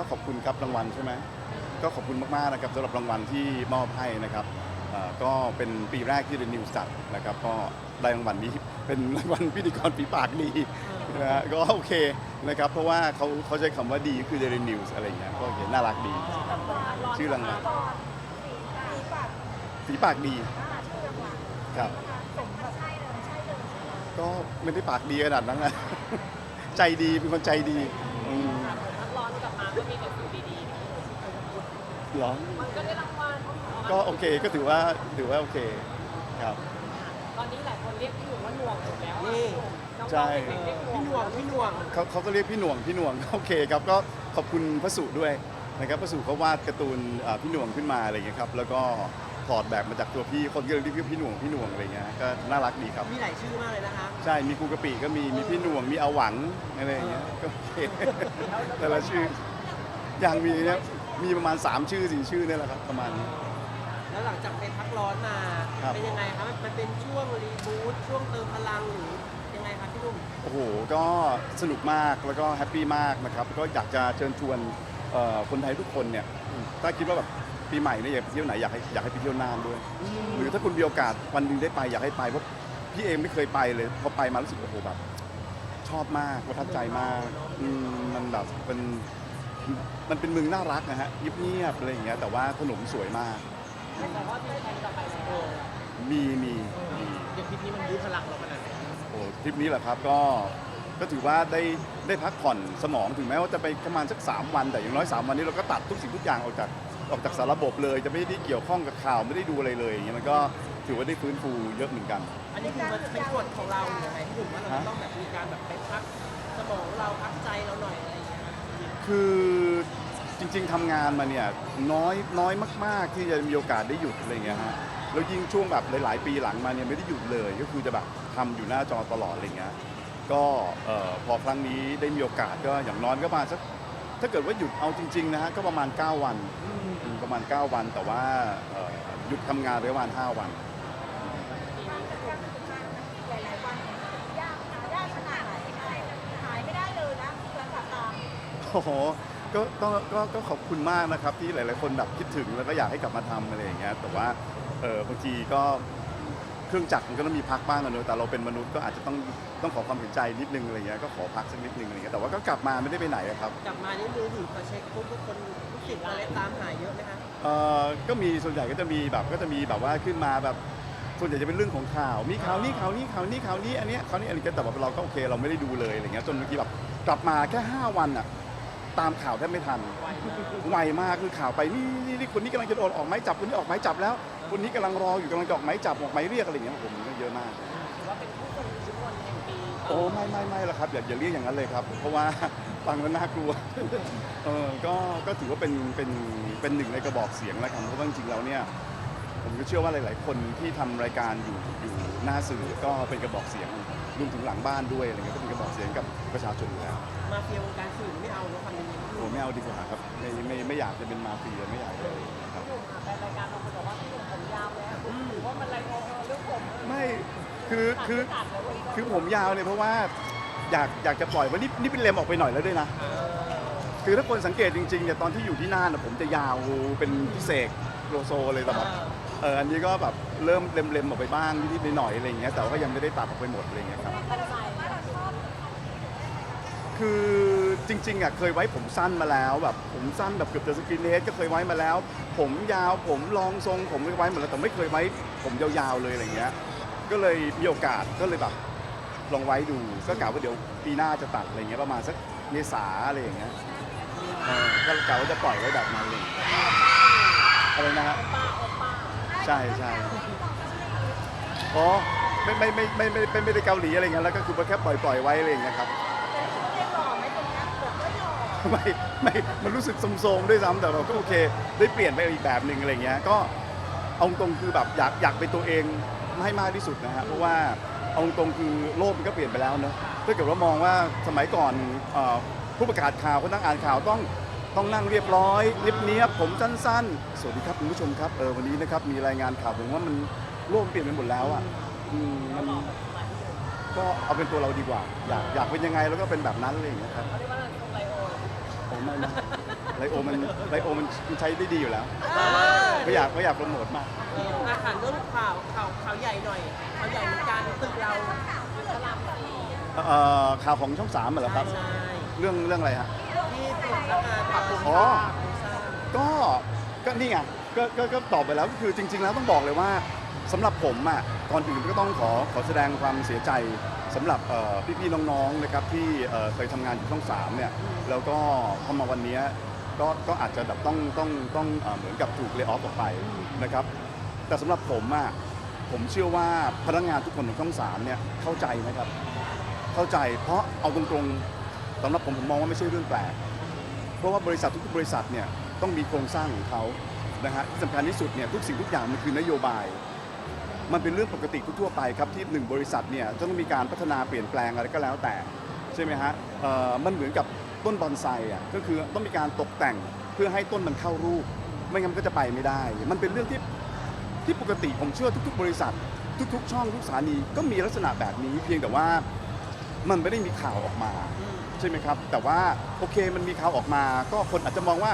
ก็ขอบคุณครับรางวัลใช่ไหมก็ขอบคุณมากๆนะครับสำหรับรางวัลที่มอบให้นะครับเอ่อก็เป็นปีแรกที่เดนิวจัดนะครับก็ได้รางวัลนี้เป็นรางวัลพิธีกรฝีปากดีนะฮะก็โอเคนะครับเพราะว่าเขาเขาใช้คำว่าดีคือเดนิวอะไรอย่างเงี้ยก็โอเคน่ารักดี ชื่อรางวัลฝีปากดีครับก็ไม่ได้ปากดีขนาดนั้นนะ ใจดีเป็นคนใจดีอืม ถ้าร้อนกลับมาก็มีแต่สิ่งดี เหรอๆมันก็ได้รางวัลก็โอเคก็ถือว่าถือว่าโอเคครับ ตอนนี้หลายคนเรียกพี่หนุ่มว่าหน่วงถูกแล้วนี่น้องๆใช่ เด็กๆเรียกหน่วพี่งหน่วงพี่หน่วง เขาเขาก็เรียกพี่หน่วงพี่หน่วง โอเคครับก็ขอบคุณพระสุด้วยนะครับพระสุเขาวาดการ์ตูนอ่าพี่หน่วงขึ้นมาอะไรอย่างเงี้ยครับแล้วก็ถอดแบบมาจากตัวพี่คนก็เลยเรียกพี่หน่วงพี่หน่วงอะไรเงี้ยก็น่ารักดีครับ มีหลายชื่อมากเลยนะคะ ใช่มีครูกะปิก็มีมีพี่หน่วงมีอาหวังอะไรอย่างเงี้ยก็โอเคแต่ละชื่ออย่างมีเนี่ย มีประมาณ 3 ชื่อสี่ชื่อเนี่ยแหละครับประมาณนี้ แล้วหลังจากไปพักร้อนมาครับ เป็นยังไงคะมันเป็นช่วงรีบูทช่วงเติมพลังหรือยังไงคะพี่หนุ่มโอ้โห ก็สนุกมากแล้วก็แฮปปี้มากนะครับ ก็อยากจะเชิญชวนเอ่อคนไทยทุกคนเนี่ย ถ้าคิดว่าแบบปีใหม่เนี่ยอยากไปเที่ยวไหนอยากให้อยากให้ไปเที่ยวน่านด้วย หรือถ้าคุณมีโอกาสวันหนึงได้ไปอยากให้ไปเพราะพี่เองไม่เคยไปเลยพอไปมารู้สึกโอ้โหแบบ ชอบมากประทับใจมากอืมมันแบบเป็น มันเป็นเมืองน่ารักนะฮะเงียบๆอะไรอย่างเงี้ยแต่ว่าถนนสวยมาก แต่ว่ามีแผนจะไปแล้วมีมีมีเดี๋ยวคลิปนี้มันบูทพลังเราขนาดไหนโอ้ทริปนี้แหละครับก็ก็ถือว่าได้ได้พักผ่อนสมองถึงแม้ว่าจะไปประมาณสัก 3 วัน แต่อย่างน้อย 3 วันนี้เราก็ตัดทุกสิ่งทุกอย่างออกจากออกจากสารระบบเลย จะไม่ได้เกี่ยวข้องกับข่าวไม่ได้ดูอะไรเลยอย่างเงี้ยมันก็ถือว่าได้ฟื้นฟูเยอะเหมือนกัน อันนี้คือมันเป็นกฎของเราหรือยังไงพี่หนุ่มว่าเราจะต้องแบบมีการแบบไปพักสมองเราพักใจเราหน่อยอะไรอย่างเงี้ย คือจริง ๆทำงานมาเนี่ยน้อยน้อยมาก ๆ ที่จะมีโอกาสได้หยุดอะไรเงี้ยฮะแล้วยิ่งช่วงแบบหลาย ๆ ปีหลังมาเนี่ยไม่ได้หยุดเลย ก็คือจะแบบทำอยู่หน้าจอตลอดอะไรเงี้ยก็เอ่อพอครั้งนี้ได้มีโอกาสก็อย่างน้อยก็มาสักถ้าเกิดว่าหยุดเอาจริง ๆ นะฮะก็ประมาณ 9 วันประมาณ 9 วันแต่ว่าเอ่อหยุดทำงานไปประมาณ 5 วัน หลายๆวันเนี่ยยากหายากขนาดไหนหายไม่ได้เลยนะที่ร้านตัดตาม โอ้โหก็ก็ก็ก็ขอบคุณมากนะครับที่หลาย ๆ คนแบบคิดถึงแล้วก็อยากให้กลับมาทำอะไรอย่างเงี้ยแต่ว่าเออบางทีก็เครื่องจักรมันก็ต้องมีพักบ้างอะเนอะแต่เราเป็นมนุษย์ก็อาจจะต้องต้องขอความเห็นใจนิดนึงอะไรเงี้ยก็ขอพักสักนิดนึงอะไรเงี้ยแต่ว่าก็กลับมาไม่ได้ไปไหนอะครับกลับมานี่มือถือพอเช็คปุ๊บทุกคนทุกสิ่งอะไรตามหาเยอะไหมคะเออก็มีส่วนใหญ่ก็จะมีแบบก็จะมีแบบว่าขึ้นมาแบบส่วนใหญ่จะเป็นเรื่องของข่าว มีข่าวนี้ข่าวนี้ข่าวนี้ข่าวนี้อันเนี้ยข่าวนี้อันนี้ก็แต่ว่าเราก็โอเคเราไม่ได้ดูเลยอะไรเงี้ยจนบางทีแบบกลับมาแค่ 5 วันอะ ตามข่าวแทบไม่ทันไวมากคือข่าวไปนี่นี่นี่คนนี้กำลังจะโดนออกไม้จับคนนี้ออกไม้จับแล้ว คนนี้กำลังรออยู่กำลังจะออกไม้จับออกไม้เรียกอะไรอย่างเงี้ยผมก็เยอะมากถือว่าเป็นผู้ทรงอิทธิพลแห่งปีโอ้ไม่ไม่ไม่ละครับอย่าอย่าเรียกอย่างนั้นเลยครับ เพราะว่า ฟังแล้วน่ากลัวเออก็ก็ถือว่าเป็นเป็นเป็นหนึ่งในกระบอกเสียงแล้วกันเพราะว่าจริงๆแล้วเนี่ย ผมก็เชื่อว่าหลาย ๆ คนที่ทำรายการอยู่อยู่หน้าสื่อก็เป็นกระบอกเสียงรวมถึงหลังบ้านด้วยอะไรเงี้ยก็เป็นกระบอกเสียงกับประชาชนอยู่แล้วมาเฟียวงการสื่อไม่เอาเนอะคำนี้โอ้ไม่เอาดีกว่าครับไม่ไม่ไม่อยากจะเป็นมาเฟียไม่อยากเลยครับพี่หนุ่มอะไปรายการเราคนบอกว่าพี่หนุ่มผมยาวแล้วหรือว่ามันอะไรพอเรื่องผมไม่คือคือตัดแล้ววันนี้ก็คือผมยาวเนี่ยเพราะว่าอยากอยากจะปล่อยว่านี่นี่เป็นเลมออกไปหน่อยแล้วด้วยนะคือถ้าคนสังเกตจริงๆเนี่ยตอนที่อยู่ที่น่านนะผมจะยาวเป็นพิเศษโลโซเลยแต่แบบ เอออันนี้ก็แบบเริ่มเล็มๆออกไปบ้างนิดๆหน่อยๆอะไรอย่างเงี้ยแต่ว่าก็ยังไม่ได้ตัดออกไปหมดอะไรอย่างเงี้ยครับ คือจริงๆอะเคยไว้ผมสั้นมาแล้วแบบผมสั้นแบบเกือบจะสกินเนสก็เคยไว้มาแล้ว ผมยาวผมรองทรงผมไว้หมดแล้วแต่ไม่เคยไว้ผมยาวๆเลยอะไรเงี้ย ก็เลยมีโอกาสก็เลยแบบลองไว้ดูก็กะว่าเดี๋ยวปีหน้าจะตัดอะไรเงี้ยประมาณสักเมษาอะไรอย่างเงี้ยเออก็กะว่าจะปล่อยไว้แบบนั้นเลยอะไรนะฮะป้าโอป้า ใช่ใช่อ๋อไม่ไม่ไม่ไม่ไม่ไม่ไม่ได้เกาหลีอะไรเงี้ยแล้วก็คือแค่ปล่อยปล่อยไว้อะไรอย่างเงี้ยครับแต่เขาเรียกหล่อไหมตรงเนี้ยเกือบไม่หล่อไม่ไม่มันรู้สึกโทรมๆด้วยซ้ำแต่เราก็โอเค ได้เปลี่ยนไปอีกแบบหนึ่งอะไรเงี้ยก็เอาตรงคือแบบอยากอยากเป็นตัวเองให้มากที่สุดนะฮะเพราะว่าเอาตรงคือโลกมันก็เปลี่ยนไปแล้วเนอะถ้าเกิดว่ามองว่าสมัยก่อนเอ่อผู้ประกาศข่าวคนนั่งอ่านข่าวต้อง ต้องนั่งเรียบร้อยเรียบเนียบผมสั้นๆ สวัสดีครับคุณผู้ชมครับเออวันนี้นะครับมีรายงานข่าวผมว่ามันโลกมันเปลี่ยนไปหมดแล้วอะอืมมันก็เอาเป็นตัวเราดีกว่า อยากอยากเป็นยังไงแล้วก็เป็นแบบนั้นอะไรอย่างเงี้ยครับเขาเรียกว่าอะไรทรงไลโอผมไม่นะไลโอมันไลโอมันมันใช้ได้ดีอยู่แล้วเออไม่อยากไม่อยากโปรโมทมากเอออาถามเรื่องข่าวข่าวข่าวใหญ่หน่อยข่าวใหญ่เหมือนกันตึกเราเอ่อข่าวของช่องสามเหรอครับ ใช่ เรื่องเรื่องอะไรฮะ ที่ตึกอาคารปรับปรุงอ๋อ ก็ก็นี่ไงก็ก็ก็ตอบไปแล้วก็คือจริง ๆ แล้วต้องบอกเลยว่าสำหรับผมอะก่อนอื่นก็ต้องขอขอแสดงความเสียใจสำหรับเอ่อพี่ๆน้องๆนะครับที่เอ่อเคยทำงานอยู่ช่องสามเนี่ยแล้วก็พอมาวันเนี้ยก็ก็อาจจะแบบต้องต้องต้องเอ่อเหมือนกับถูกเล y off ออกไปนะครับ แต่สำหรับผมอะผมเชื่อว่าพนักงานทุกคนของช่องสามเนี่ยเข้าใจนะครับ เข้าใจเพราะเอาตรงๆสำหรับผมผมมองว่าไม่ใช่เรื่องแปลก เพราะว่าบริษัททุกๆบริษัทเนี่ยต้องมีโครงสร้างของเขานะฮะที่สำคัญที่สุดเนี่ยทุกสิ่งทุกอย่างมันคือนโยบาย มันเป็นเรื่องปกติทั่วไปครับที่หนึ่งบริษัทเนี่ยจะต้องมีการพัฒนาเปลี่ยนแปลงอะไรก็แล้วแต่ใช่ไหมฮะเอ่อมันเหมือนกับต้นบอนไซอะก็คือต้องมีการตกแต่งเพื่อให้ต้นมันเข้ารูป ไม่งั้นมันก็จะไปไม่ได้ มันเป็นเรื่องที่ที่ปกติผมเชื่อทุก ๆ บริษัท ทุก ๆ ช่องทุกสถานีก็มีลักษณะแบบนี้ เพียงแต่ว่ามันไม่ได้มีข่าวออกมา ใช่ไหมครับ แต่ว่าโอเคมันมีข่าวออกมา ก็คนอาจจะมองว่า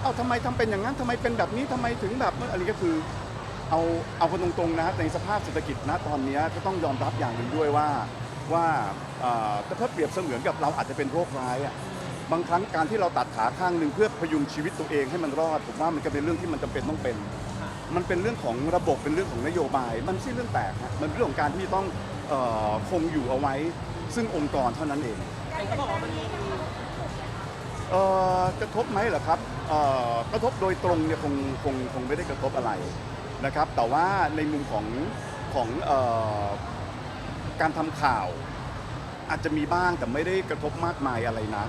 เอ้าทำไมทำเป็นอย่างนั้นทำไมเป็นแบบนี้ทำไมถึงแบบอะไรก็คือ เอาเอาคนตรงๆนะในสภาพเศรษฐกิจนะตอนนี้ก็ต้องยอมรับอย่างหนึ่งด้วยว่าว่าถ้าเปรียบเสมือนกับเราอาจจะเป็นโรคร้ายอะบางครั้งการที่เราตัดขาข้างหนึ่งเพื่อพยุงชีวิตตัวเองให้มันรอดผมว่ามันก็เป็นเรื่องที่มันจำเป็นต้องเป็น มันเป็นเรื่องของระบบเป็นเรื่องของนโยบาย มันไม่ใช่เรื่องแปลกฮะมันเป็นเรื่องของการที่ต้องออคงอยู่เอาไว้ ซึ่งองค์กรเท่านั้นเอง เห็นเขาบอกว่ามันมีเอ่อกระทบไหมเหรอครับเอ่อกระทบโดยตรงเนี่ยคงคงคงไม่ได้กระทบอะไรนะครับ แต่ว่าในมุมของของเอ่อการทำข่าว อาจจะมีบ้างแต่ไม่ได้กระทบมากมายอะไรนะ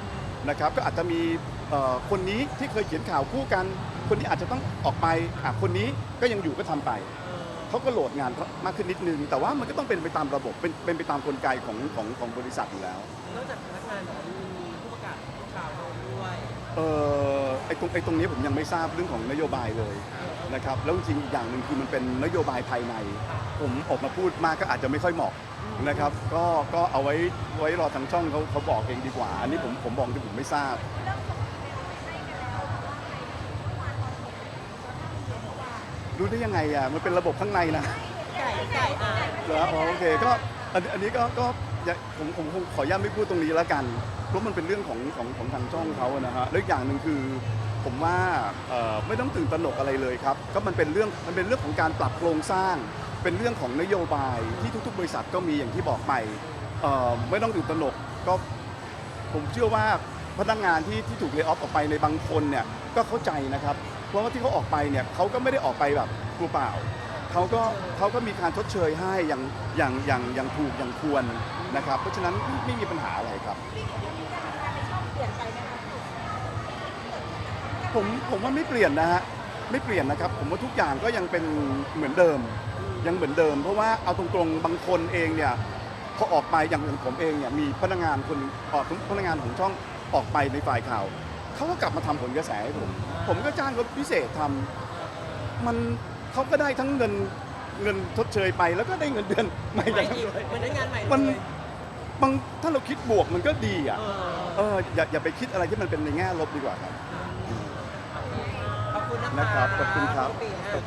นะครับ ก็อาจจะมีเอ่อคนนี้ที่เคยเขียนข่าวคู่กัน คนนี้อาจจะต้องออกไปอะคนนี้ก็ยังอยู่ก็ทำไป เออเขาก็โหลดงานมากขึ้นนิดนึง แต่ว่ามันก็ต้องเป็นไปตามระบบเป็นเป็นไปตามกลไกของของของบริษัทอยู่แล้วนอกจากพนักงานแบบนี้มีผู้ประกาศข่าวโดนด้วยเออไอ้ตรงไอ้ตรงนี้ผมยังไม่ทราบเรื่องของนโยบายเลยนะครับแล้วจริงๆอีกอย่างหนึ่งคือมันเป็นนโยบายภายใน ผมออกมาพูดมากก็อาจจะไม่ค่อยเหมาะนะครับก็ก็เอาไว้ไว้รอทางช่องเขาเขาบอกเองดีกว่า อันนี้ผมผมบอกที่ผมไม่ทราบ รู้ได้ยังไงอะมันเป็นระบบข้างในนะไก่ไก่อ่าเหรออ๋อโอเคก็อันอันนี้ก็ก็อย่าผมผมคงขออนุญาตไม่พูดตรงนี้แล้วกันเพราะมันเป็นเรื่องของของของทางช่องเขาอะนะฮะแล้วอีกอย่างหนึ่งคือ ผมว่าเอ่อไม่ต้องตื่นตระหนกอะไรเลยครับก็มันเป็นเรื่องมันเป็นเรื่องของการปรับโครงสร้าง เป็นเรื่องของนโยบายที่ทุก ๆ บริษัทก็มีอย่างที่บอกไปเอ่อไม่ต้องตื่นตระหนกก็ ผมเชื่อว่าพนักงานที่ที่ถูกเล y off ออกไปในบางคนเนี่ยก็เข้าใจนะครับ เพราะว่าที่เขาออกไปเนี่ยเขาก็ไม่ได้ออกไปแบบกลัวเปล่าเขาก็เขาก็มีการชดเชยให้อย่างอย่างอย่างอย่างถูกอย่างควรนะครับ เพราะฉะนั้นไม่ไม่มีปัญหาอะไรครับ ผมผมว่าไม่เปลี่ยนนะฮะไม่เปลี่ยนนะครับ ผมว่าทุกอย่างก็ยังเป็นเหมือนเดิม ยังเหมือนเดิม เพราะว่าเอาตรงๆบางคนเองเนี่ยพอออกไปอย่างอย่างผมเองเนี่ยมีพนักงานคนออกพนักงานของช่องออกไปในฝ่ายข่าว เขาก็กลับมาทำผลกระแสให้ผม ผมก็จ้างรถพิเศษทำมันเขาก็ได้ทั้งเงินเงินชดเชยไป แล้วก็ได้เงินเดือนใหม่ใหม่จากอีกเหมือนได้งานใหม่เลยมันบางถ้าเราคิดบวกมันก็ดีอะเออเอออย่าอย่าไปคิดอะไรที่มันเป็นในแง่ลบดีกว่าครับ ขอบคุณนะนะครับขอบคุณครับน้องปีฮะ